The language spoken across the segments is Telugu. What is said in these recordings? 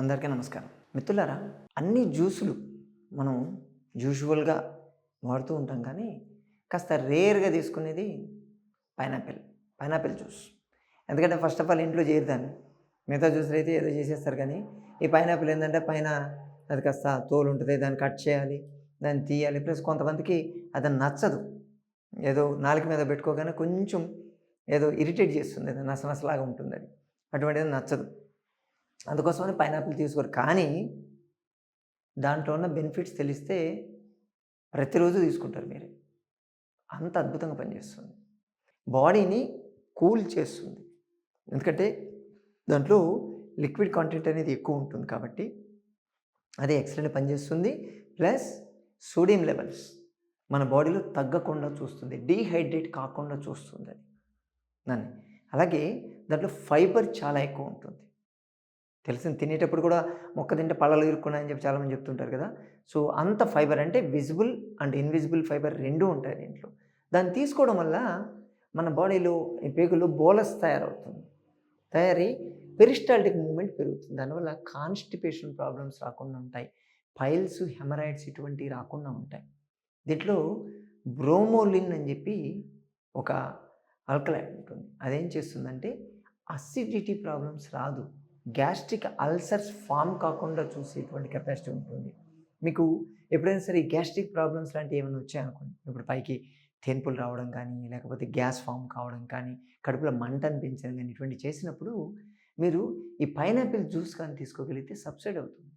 అందరికీ నమస్కారం. మిత్రులారా అన్ని జ్యూసులు మనం యూజువల్గా వాడుతూ ఉంటాం కానీ కాస్త రేర్గా తీసుకునేది పైనాపిల్ పైనాపిల్ జ్యూస్. ఎందుకంటే ఫస్ట్ ఆఫ్ ఆల్ ఇంట్లో చేరుతాను మిగతా జ్యూసులు అయితే ఏదో చేసేస్తారు కానీ ఈ పైనాపిల్ ఏంటంటే పైన అది కాస్త తోలు ఉంటుంది దాన్ని కట్ చేయాలి దాన్ని తీయాలి. ప్లస్ కొంతమందికి అది నచ్చదు. ఏదో నాలుక మీద పెట్టుకోగానే కొంచెం ఏదో ఇరిటేట్ చేస్తుంది అది నసనసలాగా ఉంటుంది అది అటువంటిది నచ్చదు. అందుకోసమని పైనాపిల్ తీసుకోరు. కానీ దాంట్లో ఉన్న బెనిఫిట్స్ తెలిస్తే ప్రతిరోజు తీసుకుంటారు మీరు. అంత అద్భుతంగా పనిచేస్తుంది. బాడీని కూల్ చేస్తుంది. ఎందుకంటే దాంట్లో లిక్విడ్ కాంటెంట్ అనేది ఎక్కువ ఉంటుంది కాబట్టి అది ఎక్సలెంట్ పనిచేస్తుంది. ప్లస్ సోడియం లెవెల్స్ మన బాడీలో తగ్గకుండా చూస్తుంది. డీహైడ్రేట్ కాకుండా చూస్తుంది అది. దాన్ని. అలాగే దాంట్లో ఫైబర్ చాలా ఎక్కువ ఉంటుంది. తెలిసింది తినేటప్పుడు కూడా మొక్క తింటే పళ్ళలు ఇరుక్కున్నాయని చెప్పి చాలామంది చెప్తుంటారు కదా. సో అంత ఫైబర్ అంటే విజిబుల్ అండ్ ఇన్విజిబుల్ ఫైబర్ రెండూ ఉంటాయి దీంట్లో. దాన్ని తీసుకోవడం వల్ల మన బాడీలో ఈ పేగులో బోలస్ తయారవుతుంది. తయారై పెరిస్టాల్టిక్ మూమెంట్ పెరుగుతుంది. దానివల్ల కాన్స్టిపేషన్ ప్రాబ్లమ్స్ రాకుండా ఉంటాయి. పైల్స్ హెమరాయిడ్స్ ఇటువంటివి రాకుండా ఉంటాయి. దీంట్లో బ్రోమోలిన్ అని చెప్పి ఒక ఆల్కలైడ్ ఉంటుంది. అదేం చేస్తుందంటే అసిడిటీ ప్రాబ్లమ్స్ రాదు. గ్యాస్ట్రిక్ అల్సర్స్ ఫామ్ కాకుండా చూసేటువంటి కెపాసిటీ ఉంటుంది. మీకు ఎప్పుడైనా సరే గ్యాస్ట్రిక్ ప్రాబ్లమ్స్ లాంటివి ఏమైనా వచ్చాయనుకోండి ఇప్పుడు పైకి తెన్పులు రావడం కానీ లేకపోతే గ్యాస్ ఫామ్ కావడం కానీ కడుపులో మంట అనిపించడం కానీ ఇటువంటి చేసినప్పుడు మీరు ఈ పైనాపిల్ జ్యూస్ కానీ తీసుకోగలిగితే సబ్సైడ్ అవుతుంది.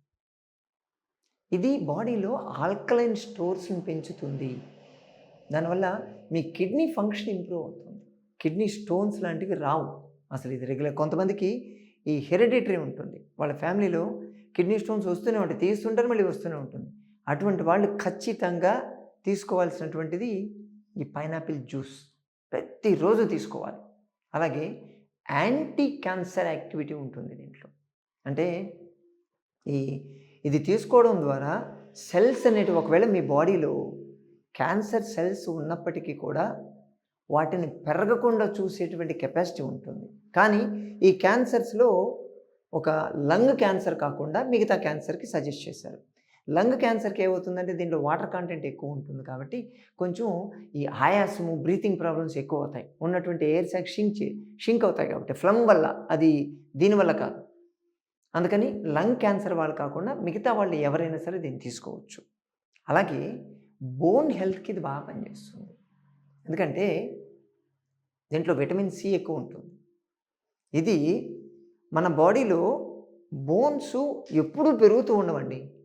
ఇది బాడీలో ఆల్కలైన్ స్టోర్స్ని పెంచుతుంది. దానివల్ల మీ కిడ్నీ ఫంక్షన్ ఇంప్రూవ్ అవుతుంది. కిడ్నీ స్టోన్స్ లాంటివి రావు. అసలు ఇది రెగ్యులర్ కొంతమందికి ఈ హెరిడిటరీ ఉంటుంది. వాళ్ళ ఫ్యామిలీలో కిడ్నీ స్టోన్స్ వస్తూనే ఉంటాయి. తీస్తుంటారు మళ్ళీ వస్తూనే ఉంటుంది. అటువంటి వాళ్ళు ఖచ్చితంగా తీసుకోవాల్సినటువంటిది ఈ పైనాపిల్ జ్యూస్. ప్రతిరోజు తీసుకోవాలి. అలాగే యాంటీ క్యాన్సర్ యాక్టివిటీ ఉంటుంది దీంట్లో. అంటే ఈ ఇది తీసుకోవడం ద్వారా సెల్స్ అనేటివి ఒకవేళ మీ బాడీలో క్యాన్సర్ సెల్స్ ఉన్నప్పటికీ కూడా వాటిని పెరగకుండా చూసేటువంటి కెపాసిటీ ఉంటుంది. కానీ ఈ క్యాన్సర్స్లో ఒక లంగ్ క్యాన్సర్ కాకుండా మిగతా క్యాన్సర్కి సజెస్ట్ చేశారు. లంగ్ క్యాన్సర్కి ఏమవుతుందంటే దీంట్లో వాటర్ కంటెంట్ ఎక్కువ ఉంటుంది కాబట్టి కొంచెం ఈ ఆయాసము బ్రీతింగ్ ప్రాబ్లమ్స్ ఎక్కువ అవుతాయి. ఉన్నటువంటి ఎయిర్ సాక్ షింక్ షింక్ అవుతాయి కాబట్టి ఫ్లమ్ వల్ల అది దీనివల్ల కాదు. అందుకని లంగ్ క్యాన్సర్ వాళ్ళు కాకుండా మిగతా వాళ్ళు ఎవరైనా సరే దీన్ని తీసుకోవచ్చు. అలాగే బోన్ హెల్త్కి ఇది బాగా పనిచేస్తుంది. ఎందుకంటే దీంట్లో విటమిన్ సి ఎక్కువ ఉంటుంది. ఇది మన బాడీలో బోన్స్ ఎప్పుడూ పెరుగుతూ ఉండవండి.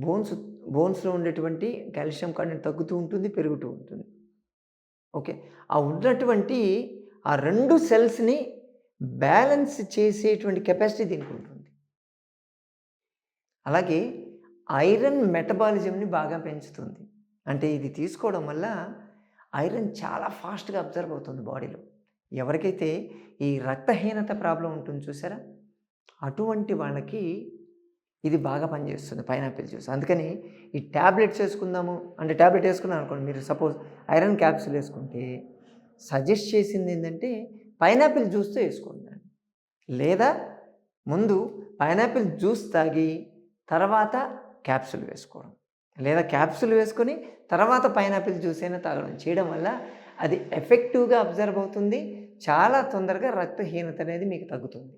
బోన్స్ బోన్స్లో ఉండేటువంటి కాల్షియం కంటెంట్ తగ్గుతూ ఉంటుంది పెరుగుతూ ఉంటుంది. ఓకే? ఆ ఉన్నటువంటి ఆ రెండు సెల్స్ని బ్యాలెన్స్ చేసేటువంటి కెపాసిటీ దీనికి ఉంటుంది. అలాగే ఐరన్ మెటబాలిజంని బాగా పెంచుతుంది. అంటే ఇది తీసుకోవడం వల్ల ఐరన్ చాలా ఫాస్ట్గా అబ్జర్వ్ అవుతుంది బాడీలో. ఎవరికైతే ఈ రక్తహీనత ప్రాబ్లం ఉంటుంది చూసారా? అటువంటి వాళ్ళకి ఇది బాగా పనిచేస్తుంది పైనాపిల్ జ్యూస్. అందుకని ఈ ట్యాబ్లెట్స్ వేసుకుందాము. అంటే ట్యాబ్లెట్ వేసుకున్నాను అనుకోండి మీరు సపోజ్ ఐరన్ క్యాప్సూల్ వేసుకుంటే సజెస్ట్ చేసింది ఏంటంటే పైనాపిల్ జ్యూస్తో వేసుకోండి లేదా ముందు పైనాపిల్ జ్యూస్ తాగి తర్వాత క్యాప్సూల్ వేసుకోవడం. లేదా క్యాప్సూల్ వేసుకొని తర్వాత పైనాపిల్ జ్యూస్ అయినా తాగడం. చేయడం వల్ల అది ఎఫెక్టివ్గా అబ్జర్వ్ అవుతుంది. చాలా తొందరగా రక్తహీనత అనేది మీకు తగ్గుతుంది.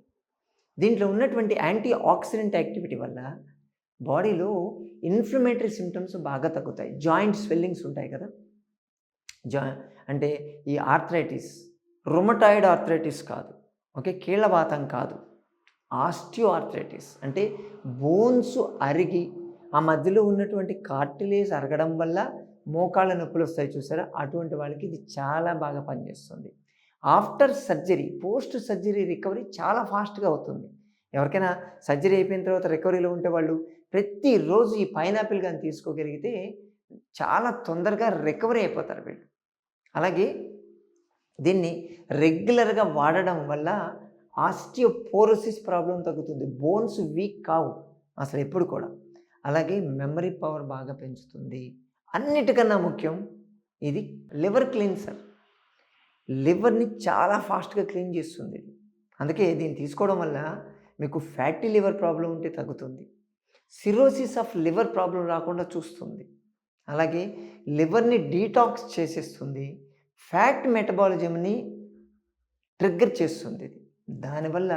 దీంట్లో ఉన్నటువంటి యాంటీ ఆక్సిడెంట్ యాక్టివిటీ వల్ల బాడీలో ఇన్ఫ్లమేటరీ సిమ్టమ్స్ బాగా తగ్గుతాయి. జాయింట్ స్వెల్లింగ్స్ ఉంటాయి కదా. జా అంటే ఈ ఆర్థరైటిస్ రొమటాయిడ్ ఆర్థరైటిస్ కాదు. ఓకే కీళ్ళవాతం కాదు. ఆస్టియో ఆర్థరైటిస్ అంటే బోన్స్ అరిగి ఆ మధ్యలో ఉన్నటువంటి కార్టిలేజ్ అరగడం వల్ల మోకాళ్ళ నొప్పులు వస్తాయి చూసారా? అటువంటి వాళ్ళకి ఇది చాలా బాగా పనిచేస్తుంది. After surgery post surgery recovery చాలా ఫాస్ట్గా అవుతుంది. ఎవరికైనా సర్జరీ అయిపోయిన తర్వాత రికవరీలో ఉంటే వాళ్ళు ప్రతిరోజు ఈ పైనాపిల్ కానీ తీసుకోగలిగితే చాలా తొందరగా రికవరీ అయిపోతారు వీళ్ళు. అలాగే దీన్ని రెగ్యులర్గా వాడడం వల్ల ఆస్టియోపోరోసిస్ ప్రాబ్లం తగ్గుతుంది. బోన్స్ వీక్ కావు. అసలు ఎప్పుడు కూడా. అలాగే మెమరీ పవర్ బాగా పెంచుతుంది. అన్నిటికన్నా ముఖ్యం ఇది లివర్ క్లీన్సర్. లివర్ని చాలా ఫాస్ట్గా క్లీన్ చేస్తుంది. అందుకే దీన్ని తీసుకోవడం వల్ల మీకు ఫ్యాటీ లివర్ ప్రాబ్లం ఉంటే తగ్గుతుంది. సిరోసిస్ ఆఫ్ లివర్ ప్రాబ్లం రాకుండా చూస్తుంది. అలాగే లివర్ని డీటాక్స్ చేసేస్తుంది. ఫ్యాట్ మెటబాలిజంని ట్రిగ్గర్ చేస్తుంది. దానివల్ల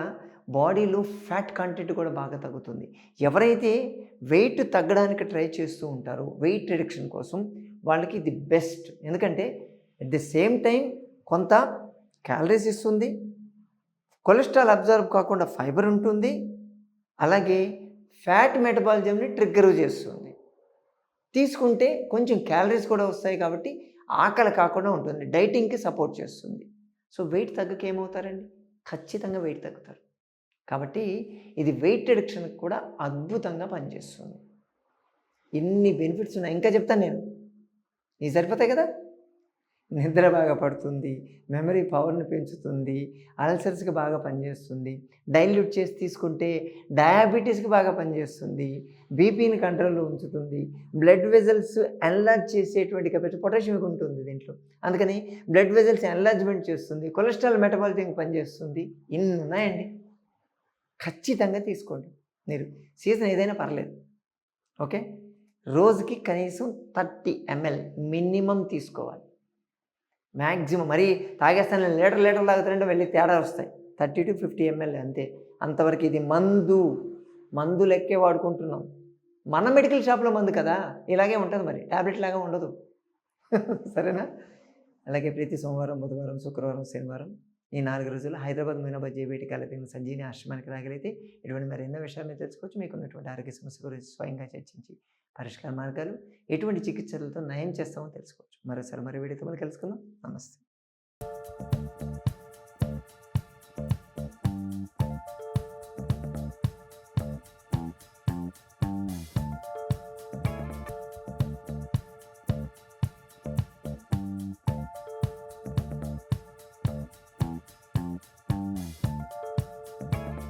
బాడీలో ఫ్యాట్ కంటెంట్ కూడా బాగా తగ్గుతుంది. ఎవరైతే వెయిట్ తగ్గడానికి ట్రై చేస్తూ ఉంటారో వెయిట్ రిడక్షన్ కోసం వాళ్ళకి ఇది బెస్ట్. ఎందుకంటే అట్ ది సేమ్ టైం కొంత క్యాలరీస్ ఇస్తుంది కొలెస్ట్రాల్ అబ్జర్వ్ కాకుండా ఫైబర్ ఉంటుంది అలాగే ఫ్యాట్ మెటబాలిజంని ట్రిగ్గర్ చేస్తుంది. తీసుకుంటే కొంచెం క్యాలరీస్ కూడా వస్తాయి కాబట్టి ఆకలి కాకుండా ఉంటుంది డైటింగ్కి సపోర్ట్ చేస్తుంది. సో వెయిట్ తగ్గకేమవుతారండి? ఖచ్చితంగా వెయిట్ తగ్గుతారు. కాబట్టి ఇది వెయిట్ రిడక్షన్కి కూడా అద్భుతంగా పనిచేస్తుంది. ఎన్ని బెనిఫిట్స్ ఉన్నాయి? ఇంకా చెప్తాను నేను. ఇది సరిపోతాయి కదా? నిద్ర బాగా పడుతుంది మెమరీ పవర్ని పెంచుతుంది అల్సర్స్కి బాగా పనిచేస్తుంది డైల్యూట్ చేసి తీసుకుంటే డయాబెటీస్కి బాగా పనిచేస్తుంది బీపీని కంట్రోల్లో ఉంచుతుంది బ్లడ్ వెజల్స్ ఎన్లార్జ్ చేసేటువంటి కెపాసిటీ పొటాషియం ఉంటుంది దీంట్లో. అందుకని బ్లడ్ వెజల్స్ ఎన్లార్జ్మెంట్ చేస్తుంది కొలెస్ట్రాల్ మెటబాలిజంకి పనిచేస్తుంది. ఇన్ని ఉన్నాయండి? ఖచ్చితంగా తీసుకోండి. మీరు సీజన్ ఏదైనా పర్లేదు. ఓకే? రోజుకి కనీసం థర్టీ ఎంఎల్ మినిమం తీసుకోవాలి. మ్యాక్సిమం మరీ తాగేస్తాను లీటర్ లీటర్ తాగుతారంటే వెళ్ళి తేడా వస్తాయి. థర్టీ టు ఫిఫ్టీ ఎంఎల్ అంతే. అంతవరకు ఇది మందు మందు లెక్కే వాడుకుంటున్నాం. మన మెడికల్ షాప్లో మందు కదా? ఇలాగే ఉంటుంది మరి. ట్యాబ్లెట్ లాగా ఉండదు. సరేనా? అలాగే ప్రతి సోమవారం బుధవారం శుక్రవారం శనివారం ఈ నాలుగు రోజులు హైదరాబాద్ మీనాబాద్ జేబీటీ కలిపిన సంజీని ఆశ్రమానికి రాగలిగితే ఇటువంటి మరెన్నో విషయాలను తెలుసుకోవచ్చు. మీకు ఉన్నటువంటి ఆరోగ్య సమస్య గురించి స్వయంగా చర్చించి పరిష్కార మార్గాలు ఎటువంటి చికిత్సలతో నయం చేస్తామో తెలుసుకోవచ్చు. మరోసారి మరో వీడియోతో మనం కలుసుకుందాం. నమస్తే.